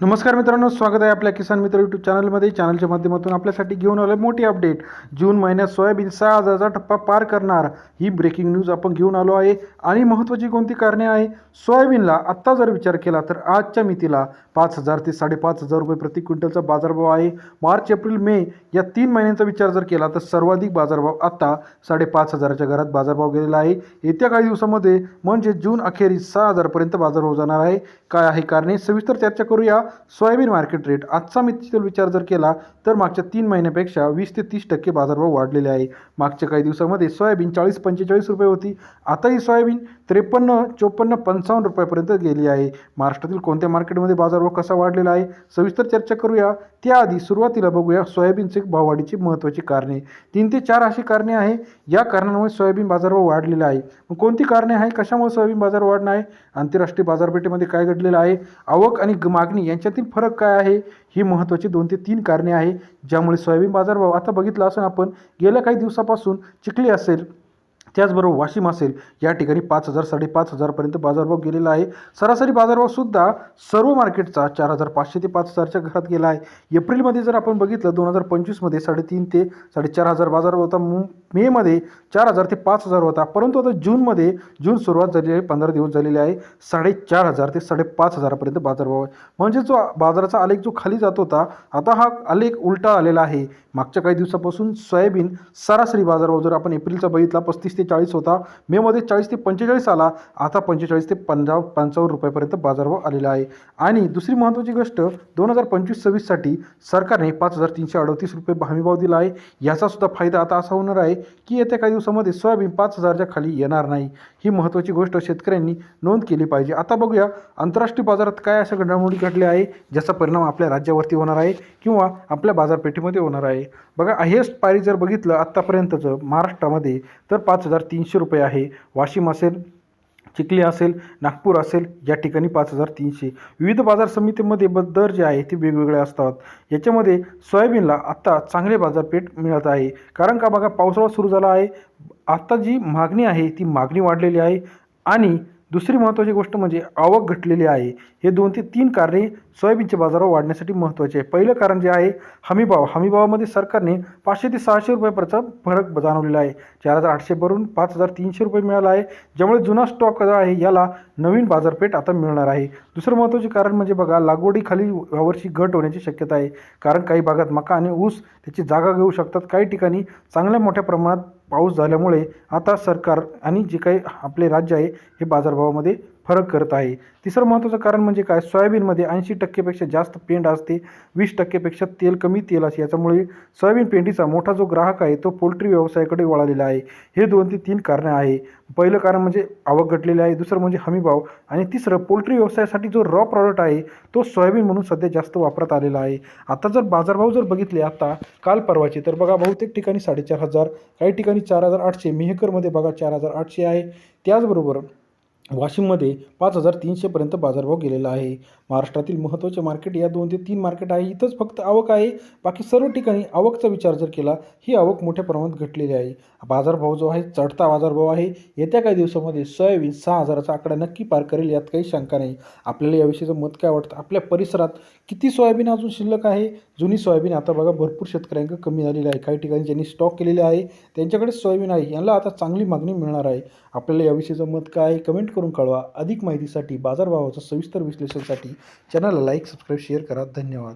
नमस्कार मित्रांनो स्वागत आहे आपल्या किसान मित्र यूट्यूब चॅनलमध्ये चॅनलच्या माध्यमातून आपल्यासाठी घेऊन आलो मोठी अपडेट जून महिन्यात सोयाबीन सहा हजाराचा टप्पा पार करणार. ही ब्रेकिंग न्यूज आपण घेऊन आलो आहे. आणि महत्त्वाची कोणती कारणे आहे? सोयाबीनला आत्ता जर विचार केला तर आजच्या मितीला पाच हजार ते साडेपाच हजार रुपये प्रति क्विंटलचा बाजारभाव आहे. मार्च एप्रिल मे या तीन महिन्यांचा विचार जर केला तर सर्वाधिक बाजारभाव आत्ता साडेपाच हजाराच्या घरात बाजारभाव गेलेला आहे. येत्या काही दिवसामध्ये म्हणजे जून अखेरीस सहा हजारपर्यंत बाजारभाव जाणार आहे. काय आहे कारणे? सविस्तर चर्चा करूया. सोयाबीन मार्केट रेट आजचा तिथे विचार जर केला तर मागच्या तीन महिन्यापेक्षा वीस ते तीस टक्के बाजारभाव वाढलेले आहे. मागच्या काही दिवसामध्ये सोयाबीन चाळीस पंचेचाळीस रुपये होती. आता ही सोयाबीन त्रेपन्न चोपन्न पंचावन्न रुपयापर्यंत गेली आहे. महाराष्ट्रातील कोणत्या मार्केटमध्ये बाजारभाव कसा वाढलेला आहे? सविस्तर चर्चा करूया. त्याआधी सुरुवातीला बघूया सोयाबीनचे भाववाढीची महत्त्वाची कारणे. तीन ते चार अशी कारणे आहे. या कारणामुळे सोयाबीन बाजारभाव वाढलेला आहे. मग कोणती कारणे आहे? कशामुळे सोयाबीन बाजार वाढणं आहे? आंतरराष्ट्रीय बाजारपेठेमध्ये काय घडलेलं आहे? आवक आणि मागणी यांच्यातील फरक काय आहे? ही महत्त्वाची दोन ते तीन कारणे आहे ज्यामुळे सोयाबीन बाजारभाव आता बघितला असून आपण गेल्या काही दिवसापासून चिखली असेल त्याचबरोबर वाशिम असेल या ठिकाणी पाच हजार साडेपाच हजारपर्यंत बाजारभाव गेलेला आहे. सरासरी बाजारभावसुद्धा सर्व मार्केटचा चार हजार पाचशे ते पाच हजारच्या घरात गेला आहे. एप्रिलमध्ये जर आपण बघितलं दोन हजार पंचवीसमध्ये साडेतीन ते साडेचार हजार बाजारभाव होता. मेमध्ये चार हजार ते पाच हजार होता. परंतु आता जूनमध्ये जून सुरुवात झालेली आहे पंधरा दिवस झालेले आहे साडेचार हजार ते साडेपाच हजारापर्यंत बाजारभाव आहे. म्हणजे जो बाजाराचा आलेख जो खाली जात होता आता हा आलेख उलटा आलेला आहे. मागच्या काही दिवसापासून सोयाबीन सरासरी बाजारभाव जर आपण एप्रिलचा बघितला पस्तीस ते चाळीस होता. मेमध्ये चाळीस ते पंचेचाळीस आला. आता पंचेचाळीस ते पंजाव पंचावन्न रुपयापर्यंत बाजारभाव आलेला आहे. आणि दुसरी महत्त्वाची गोष्ट दोन हजार पंचवीस सव्वीससाठी सरकारने पाच हजार तीनशे अडतीस रुपये हमीभाव दिला आहे. याचासुद्धा फायदा आता असा होणार आहे की येत्या काही दिवसामध्ये सोयाबीन पाच हजारच्या खाली येणार नाही. ही महत्त्वाची गोष्ट शेतकऱ्यांनी नोंद केली पाहिजे. आता बघूया आंतरराष्ट्रीय बाजारात काय अशा घडामोडी घडल्या आहे ज्याचा परिणाम आपल्या राज्यावरती होणार आहे. किंवा आपल्या बाजारपेठेमध्ये होणार आहे. बघा हायेस्ट पायरी जर बघितलं आत्तापर्यंतचं महाराष्ट्रामध्ये तर पाच हजार तीनशे रुपये आहे. वाशिम असेल चिखली असेल नागपूर असेल या ठिकाणी पाच हजार तीनशे. विविध बाजार समितीमध्ये ब दर जे आहे ते वेगवेगळे असतात. याच्यामध्ये सोयाबीनला आत्ता चांगले बाजारपेठ मिळत आहे. कारण का बघा पावसाळा सुरू झाला आहे. आत्ता जी मागणी आहे ती मागणी वाढलेली आहे. आणि दुसरी महत्त्वाची गोष्ट म्हणजे आवक घटलेली आहे. हे दोन ते तीन कारणे सोयाबीनचे बाजारावर वाढण्यासाठी महत्त्वाचे आहे. पहिलं कारण जे आहे हमीभाव. हमीभावामध्ये सरकारने पाचशे ते सहाशे रुपयापर्यंत फरक जाणवलेला आहे. चार हजार आठशे भरून पाच हजार तीनशे रुपये मिळाला आहे. ज्यामुळे जुना स्टॉक जो आहे याला नवीन बाजारपेठ आता मिळणार आहे. दुसरं महत्त्वाचे कारण म्हणजे बघा लागवडीखाली यावर्षी घट होण्याची शक्यता आहे. कारण काही भागात मका आणि ऊस त्याची जागा घेऊ शकतात. काही ठिकाणी चांगल्या मोठ्या प्रमाणात पाऊस झाल्यामुळे आता सरकार आणि जे काही आपले राज्य आहे हे बाजारभावामध्ये फरक करत आहे. तिसरं महत्त्वाचं कारण म्हणजे काय? सोयाबीनमध्ये ऐंशी टक्केपेक्षा जास्त पेंड असते. वीस टक्केपेक्षा तेल कमी तेल असते. याच्यामुळे सोयाबीन पेंडीचा मोठा जो ग्राहक आहे तो पोल्ट्री व्यवसायाकडे वळालेला आहे. हे दोन ते तीन कारणं आहे. पहिलं कारण म्हणजे आवक घटलेली आहे. दुसरं म्हणजे हमीभाव. आणि तिसरं पोल्ट्री व्यवसायासाठी जो रॉ प्रॉडक्ट आहे तो सोयाबीन म्हणून सध्या जास्त वापरात आलेला आहे. आता जर बाजारभाव जर बघितले आता काल परवाचे तर बघा बहुतेक ठिकाणी साडेचार हजार काही ठिकाणी चार हजार आठशे मेहकरमध्ये बघा चार हजार आठशे आहे. त्याचबरोबर वाशिममध्ये पाच हजार तीनशेपर्यंत बाजारभाव गेलेला आहे. महाराष्ट्रातील महत्त्वाचे मार्केट या दोन ते तीन मार्केट आहे. इथंच फक्त आवक आहे. बाकी सर्व ठिकाणी आवकचा विचार जर केला ही आवक मोठ्या प्रमाणात घटलेली आहे. बाजारभाव जो आहे चढता बाजारभाव आहे. येत्या काही दिवसामध्ये सोयाबीन सहा हजाराचा आकडा नक्की पार करेल यात काही शंका नाही. आपल्याला याविषयीचं मत काय वाटतं? आपल्या परिसरात किती सोयाबीन अजून शिल्लक आहे? जुनी सोयाबीन आता बघा भरपूर शेतकऱ्यांकडे कमी झालेली आहे. काही ठिकाणी ज्यांनी स्टॉक केलेले आहे त्यांच्याकडे सोयाबीन आहे. यांना आता चांगली मागणी मिळणार आहे. आपल्याला याविषयीचं मत काय कमेंट करून कळवा. अधिक माहितीसाठी बाजारभावाचं सविस्तर विश्लेषणासाठी चॅनलला लाईक सबस्क्राईब शेअर करा. धन्यवाद.